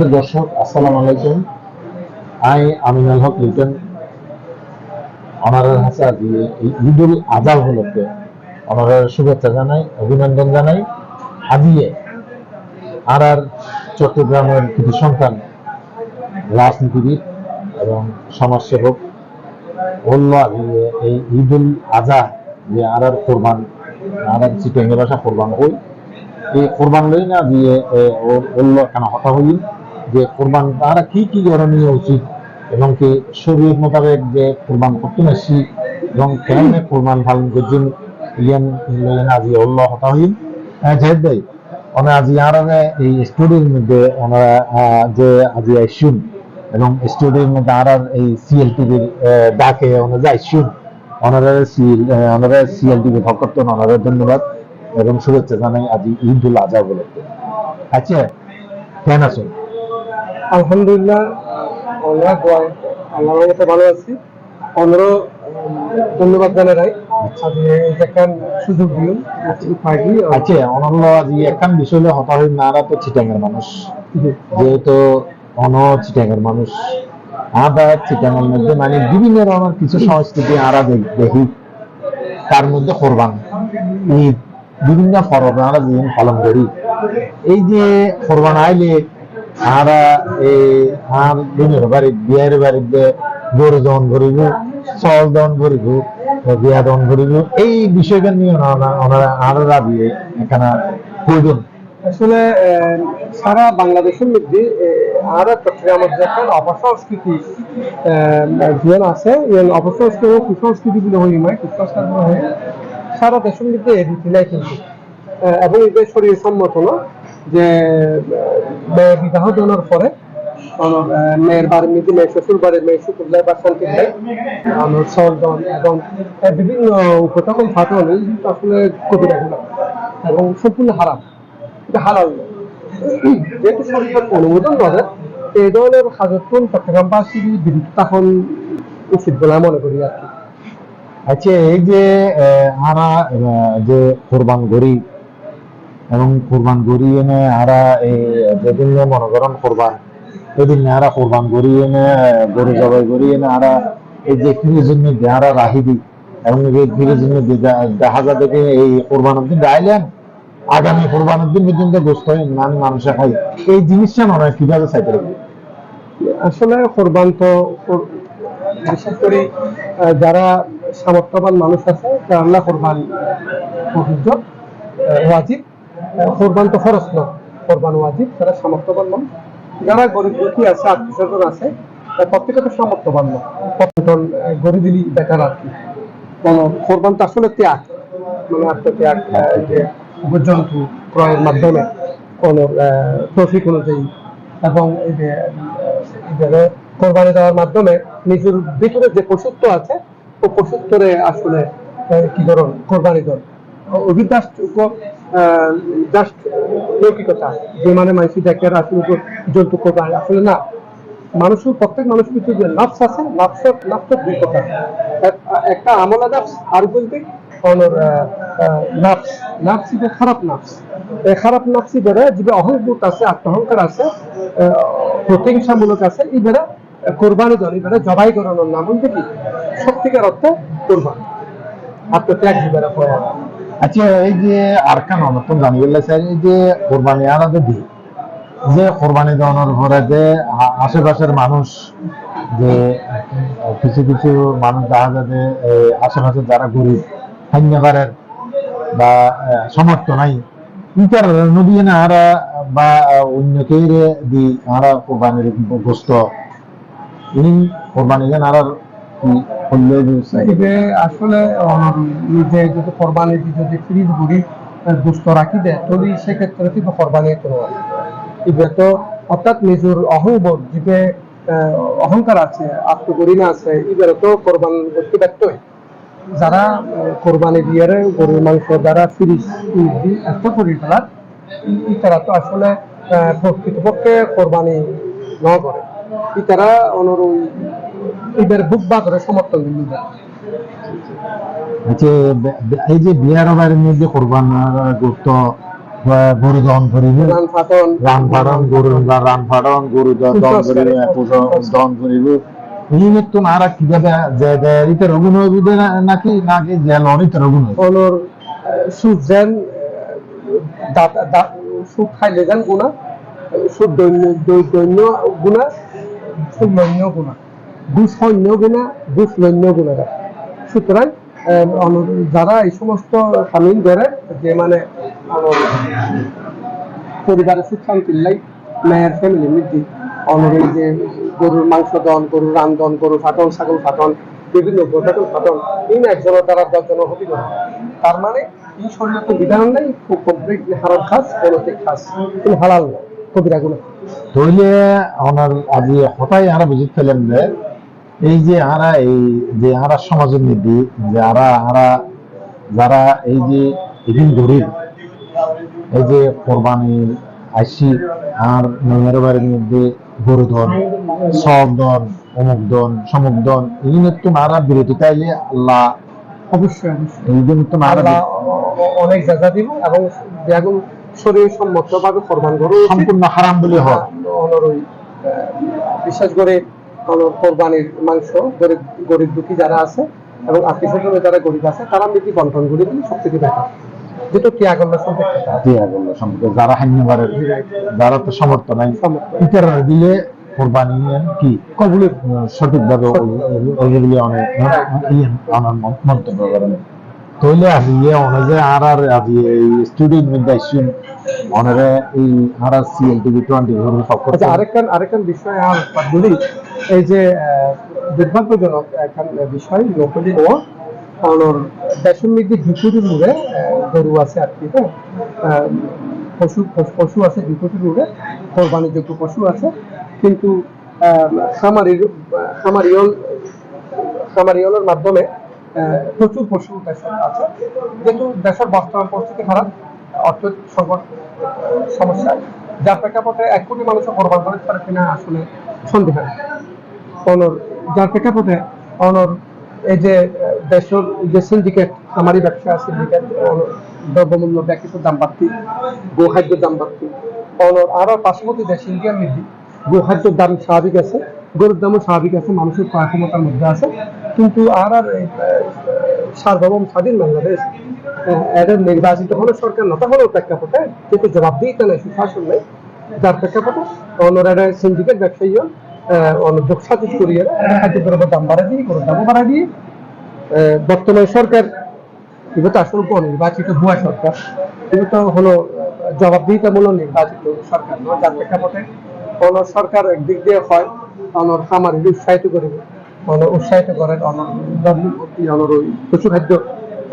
সম্মানিত দর্শক, আসসালামু আলাইকুম। আমি আমিনুল হক লিটন। অনারের হাসা দিয়ে এই ঈদুল আজহা উপলক্ষে অনারের শুভেচ্ছা জানাই, অভিনন্দন জানাই। হাদিয়ে আর আর চট্টগ্রামের কিছু সন্তান, রাজনীতিবিদ এবং সমাজসেবক ওল্লা দিয়ে এই ঈদুল আজহা যে আর আর কোরবান আর আর চিটেঙ্গের ভাষা কোরবান হই, এই কোরবান লই না দিয়ে ওল্ল কেন হতা হইল? যে কোরবান তারা কি কি করণীয় উচিত? এবং কি শরীর মোতাবেক যে কোরবান করতে আসছি এবং কেমনে কোরবান পালন করছেন? ইয়ান আজি ওল্ল হতা হইল জাহেদ ভাই ওনা আজি আর এই স্টুডিওর মধ্যে ওনারা যে আজি আইসুন, এবং স্টুডিওর মধ্যে আর এই সিএল টিভির ডাকে ওনারা আইসুন, ওনারা সিএল ওনারা সিএল টিভি ভক্তন ওনারা ধন্যবাদ এবং শুভেচ্ছা জানাই আজ ঈদ উল আজহা উপলক্ষে। আচ্ছা কেন আছো আলহামদুলিল্লাহ আমরা আল্লাহর মতো ভালো আছি। অন্যরও ধন্যবাদ জানাই। সুযোগ দিন আচ্ছা অনন্য আজ একখান বিষয় হলে হতা হই নারা তো চিটাঙ্গের মানুষ। যেহেতু অন চিটাঙ্গের মানুষ। চিটাঙ্গের মধ্যে মানে বিভিন্ন ধরনের কিছু সংস্কৃতি আরা দেখ- তার মধ্যে কোরবান ঈদ বিভিন্ন পরব আমরা যেদিন পালন করি। এই যে কোরবান আইলে আমরা এই আর দিনের বাড়ি বিয়ের বাড়িতে গরু দহন করিব, চল দহন করিব বিয়া দহন করিব, এই বিষয়টা নিয়ে ওনারা আরও দিয়ে এখানে প্রয়োজন। আসলে সারা বাংলাদেশের মধ্যে আর চট্টগ্রামের যে একটা অপসংস্কৃতি জীবন আছে। এই অপসংস্কৃতি কুসংস্কৃতি গুলো হই নয় কুসংস্কার সারা দেশের মধ্যে রীতি নাই কিন্তু। এবং এদের শরীর সম্মত না। যে মেয়ে বিবাহ দেওয়ার পরে মেয়ের বাড়ির মধ্যে মেয়ে শ্বশুর বাড়ির মেয়ে শ্বশুর বা শান্তি আমার এবং বিভিন্ন উপতকম কিন্তু আসলে কবিতা এবং সম্পূর্ণ হারাম। এটা যেহেতু সরকার অনুমোদন করে এই ধরনের হাজতপুর চট্টগ্রামবাসীর বিরুদ্ধে উচিত বলে মনে করি আর কি। আচ্ছা এই যে আহ, যে কোরবান করি এবং কোরবান করি এনে আরা এই যেদিন মনে কোরবান, সেদিন আরা কোরবান করি এনে, গরু জবাই করি এনে আরা এই যে ফিরের জন্য আরা রাহি দিই। এবং এই ফিরের জন্য দেখা যায় দেখে এই কোরবানের দিন আইলেন আগামী কোরবানের দিন পর্যন্ত গোস্ত নান মানুষে খাই এই জিনিসটা মনে হয় কীভাবে চাইতে লাগবে আসলে কোরবান তো বিশেষ করে যারা সামর্থ্যবান মানুষ আছে, তারা আল্লাহ কোরবান ওয়াজিব। কোরবান তো খরচ না। কোরবান ওয়াজিব তারা সামর্থ্যবান মানুষ। যারা গরিব দুঃখী আছে আত্মীয় স্বজন আছে প্রত্যেকে তো সামর্থ্যবান প্রত্যেকজন বেটার আর কি। কোরবান তো আসলে ত্যাগ। মানে আত্মত্যাগ যে জন্তু ক্রয়ের মাধ্যমে কোনো প্রফিট অনুযায়ী এবং এই যে কোরবানি দেওয়ার মাধ্যমে নিজের ভিতরে যে পশুত্ব আছে, ও পশুত্বরে আসলে কি ধরুন? কোরবানি দল ওই জাস্ট লৌকিকতা, যে মানে মানুষ দেখে আসলে উপর জন্তু কোরবানি আসলে না মানুষের প্রত্যেক মানুষের ভিতরে যে নাফস আছে দুই একটা আমলা আর বলতে নাফস নাফস যে খারাপ নাফস এই খারাপ নাফসি যে আছে, আত্মহংকার আছে প্রতিহিংসামূলক আছে, এই বেড়ে কোরবানি এই জবাই করানোর নাম। বলতে কি? সত্যিকার অর্থে কোরবানি। আত্মত্যাগ দিবে আচ্ছা এই যে আর কেন নতুন জানি বললে স্যার এই যে কোরবানি আলাদা দিই যে কোরবানি দেওয়ানোর পরে যে আশেপাশের মানুষ যে কিছু কিছু মানুষ দেখা যায় যে আশেপাশে যারা গরিব হান্যাবারের বা সমর্থ নাই, ইটার নদী না আরা বা অন্য কেউ দি আরা কোরবানির গোস্ত ইনি কোরবানি যেন যে আসলে নিজে যদি কোরবানি যদি ফ্রিজ ভরি দুস্থ রাখি দেয়, তবে সেক্ষেত্রে কিন্তু কোরবানি কোনো ইবে তো অর্থাৎ নিজের অহংবোধ যে অহংকার আছে আত্মগরিমা আছে ইবের তো কোরবান করতে ব্যর্থ হয়। যারা কোরবানি দিয়ে গরুর মাংস যারা ফ্রিজ এত করি ফেলার তারা তো আসলে প্রকৃতপক্ষে কোরবানি ন করে। তারা অনুরূপ ঈদের বুক বা করে সমর্থন দিল আচ্ছা বে- বে- এই যে বিয়ার বাড়ির মধ্যে কোরবান গুরুত্ব গরু দহন করিব রান ফাটন। গরু রান ফাটন গরু দহন পূজা দহন করিব। নতুন আর কীভাবে যে ইতের অভিনয় নাকি নাকি যে লনিতের অভিনয় অনর সুদ দাঁত সুদ খাইলে যেন গুণা সুদ দৈন্য দৈন্য গুণা সুদ লৈন্য গুণা। গুণা দুষ লৈন্য গুণা সুতরাং যারা এই সমস্ত সামিল করে, যে মানে পরিবারের সুখ শান্তির লাই মেয়ের ফ্যামিলি মৃদ্ধি অনর যে গরুর মাংস দন, গরুর রান্ধন গরু ফাটন ছাগল ফাটন বিভিন্ন গোটাটন ফাটন এই একজনের দ্বারা দশজনের হবি না তার মানে এই শরীরে তো বিধান নেই, খুব কমপ্লিট হারাম খাস পৌরতিক খাস তুমি হালাল না কবিরা গুলো ওনার আজি হঠাৎ আরা বুঝি ফেলেন যে এই যে আরা এই যে আরা সমাজের নীতি যে আরা আরা যারা এই যে এদিন গরিব এই যে কোরবানির আইসি আর মেয়ের বাড়ির মধ্যে গরু ধন সব দন অমুক দন সমুক দন এই নতুন আরা বিরতি তাইলে আল্লাহ অবশ্যই এই যে নতুন আরা অনেক জায়গা দিব এবং শরীর সম্মত ভাবে কোরবান উচিত। সম্পূর্ণ হারাম বলে হয় বিশেষ করে কোরবানির মাংস গরিব গরিব দুঃখী যারা আছে এবং আত্মীয় স্বজন যারা গরিব আছে তারা মিটি বন্টন করে দিলে সব থেকে বেটার যেটা সম্পর্কে যারা হান্যবারের যারা তো সমর্থ নাই ইতারা দিলে কোরবানি কি? কবুলের সঠিকভাবে ওইগুলি অনেক আমার মন্তব্য করেন তইলে আজি ইয়ে অনে যে আর আর আজি এই আইসুন অনারে এই আর আর সিএল টিভি টোয়েন্টি আরেকখান আরেকখান বিষয় আর বলি। এই যে দুর্ভাগ্যজনক একখান বিষয়, নকলি ও কারণ দেশের মধ্যে দুপুরি মুড়ে গরু আছে আর কি হ্যাঁ? পশু, পশু- আছে দুপুরি মুড়ে কোরবানিযোগ্য পশু আছে। কিন্তু খামারির খামারিয়ল খামারিয়লের মাধ্যমে প্রচুর পশু দেশের আছে। যেহেতু দেশের বর্তমান পরিস্থিতি খারাপ, অর্থ সংকট, সমস্যা, যার প্রেক্ষাপটে এক কোটি মানুষের কোরবান করে পারে কিনা আসলে সন্দেহ অনর, যার প্রেক্ষাপটে অনর, এই যে, দেশের যে সিন্ডিকেট আমারই ব্যবসা সিন্ডিকেট দ্রব্যমূল্য দাম বাড়তি দাম বাড়তি অনর দেশ নীতি দাম স্বাভাবিক আছে, গরুর দামও স্বাভাবিক আছে, মানুষের ক্রয় ক্ষমতার মধ্যে আছে, কিন্তু আর আর সার্বভৌম স্বাধীন বাংলাদেশ এদের নির্বাচিত হলো সরকার না হলেও প্রেক্ষাপটে কিন্তু জবাবদিহিতা নেই, সুশাসন নেই, যার প্রেক্ষাপটে অন্যরা সিন্ডিকেট ব্যবসায়ী খাদ্যদ্রব্যের দাম দিয়ে দামও দিয়ে বর্তমান সরকার তো ভুয়া সরকার? কিন্তু তো হলো জবাবদিহিতামূলক নির্বাচিত সরকার সরকার একদিক দিয়ে হয়, অনর উৎসাহিত করিবে উৎসাহিত করেন অনর ওই পশু খাদ্য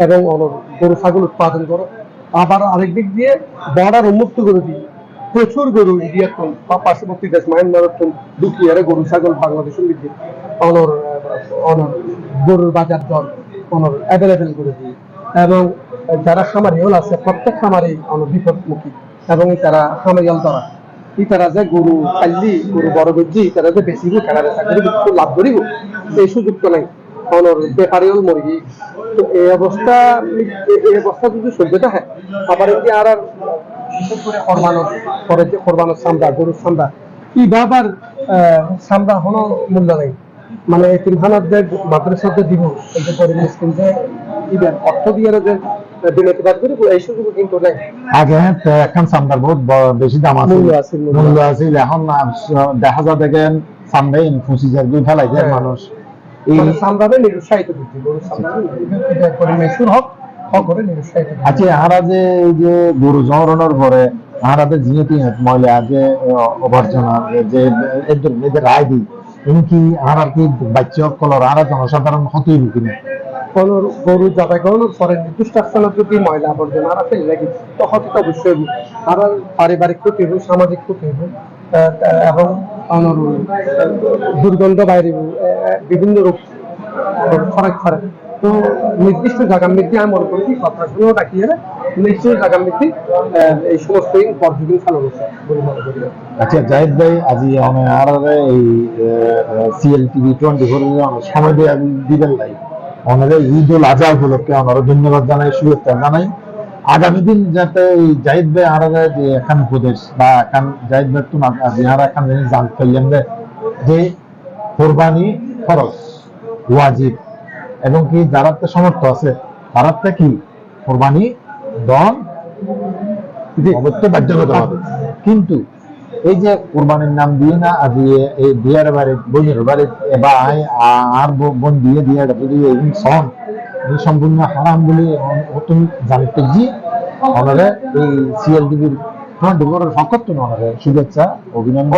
এবং অনর গরু, ছাগল উৎপাদন করো, আবার আরেক দিক দিয়ে বর্ডার উন্মুক্ত করে দিই। প্রচুর গরু ইন্ডিয়ার তুম বা পার্শ্ববর্তী দেশ মায়ানমারের তুম দুকিয়ারে গরু, ছাগল, বাংলাদেশের মধ্যে অনর অনর গরুর বাজার দর অনর অ্যাভেলেবেল করে দিই এবং যারা খামারিয়াল আছে, প্রত্যেক খামারি অনর বিপদমুখী এবং তারা খামারিয়াল দ্বারা। ই তারা যে গরু খাইলি, গরু বড় গজ্জি তারা যে বেশি খেলা বেচা করে কিছু লাভ করিব, এই সুযোগ তো নাই। অনর বেপারিয়াল মরি তো এই অবস্থা, এই- অবস্থা যদি সভ্যতা হয়, আবার আর আর বিশেষ করে কোরবানোর পরে যে কোরবানোর সামরা গরুর কি বাবার হলো মূল্য নেই। মানে মাদ্রাসাতে দিব এই যে গরিব মিসকিন যে দিবেন অর্থ দিয়ে যে বাদ করি এই সুযোগ কিন্তু নেই। আগে এখন সামদার বহুত বেশি দাম আছে। মূল্য আছে, মূল্য আছে। এখন দেখা যায় দেখেন সামদাই পঁচিশ হাজার দুই ফেলাই হ্যাঁ। মানুষ। এই মানে সামরাবে নিরুৎসাহিত গরুর করে মেসুর হক। আচ্ছা আরা যে যে গরু জড়ানোর পরে আরাদের জিনিস ময়লা যে অবর্জনা যে এদের এদের রায় দিই এমনকি আর আর কি বাচ্চা কলর আর জনসাধারণ হতেই কিনা? কোন গরু জবাই করানোর পরে নির্দিষ্ট স্থানে যদি ময়লা আবর্জনা আর ফেলে রাখি তখন তো অবশ্যই হইব। আর পারিবারিক ক্ষতি হইব সামাজিক ক্ষতি হইব এবং দুর্গন্ধ বাইরে বিভিন্ন রোগ খরাক খরাক। তো নির্দিষ্ট জায়গার মধ্যে আমি মনে করি কর্পোরেশনও ডাকিয়ে নির্দিষ্ট জায়গার মধ্যে এই সমস্ত পর্যটন চালানো আচ্ছা জাহিদ ভাই, আজি আমি আর আর এই সিএল টিভি টোয়েন্টি ফোর সময় দিয়ে আমি দিবেন নাই। ওনাদের ঈদ উল আজহা উপলক্ষে ওনারা ধন্যবাদ জানাই, শুভেচ্ছা জানাই। আগামী দিন যাতে এই জাহিদ ভাই আর যে এখান উপদেশ বা এখান, জাহিদ ভাই তুমি আর এখান জিনিস জান করলেন যে কোরবানি খরচ ওয়াজিব। এবং কি যারা সমর্থ আছে তারা কি? কোরবানি বাধ্যগত হবে কিন্তু এই যে কোরবানির নাম দিয়ে না আর দিয়ে এই বিয়ার বাড়ি বোনের বাড়ি বা আর বোন দিয়ে দিয়ে যদি এই সন সম্পূর্ণ হারাম বলে অতুল জানতে জি ওনারা এই থেকে শুভেচ্ছা অভিনন্দন।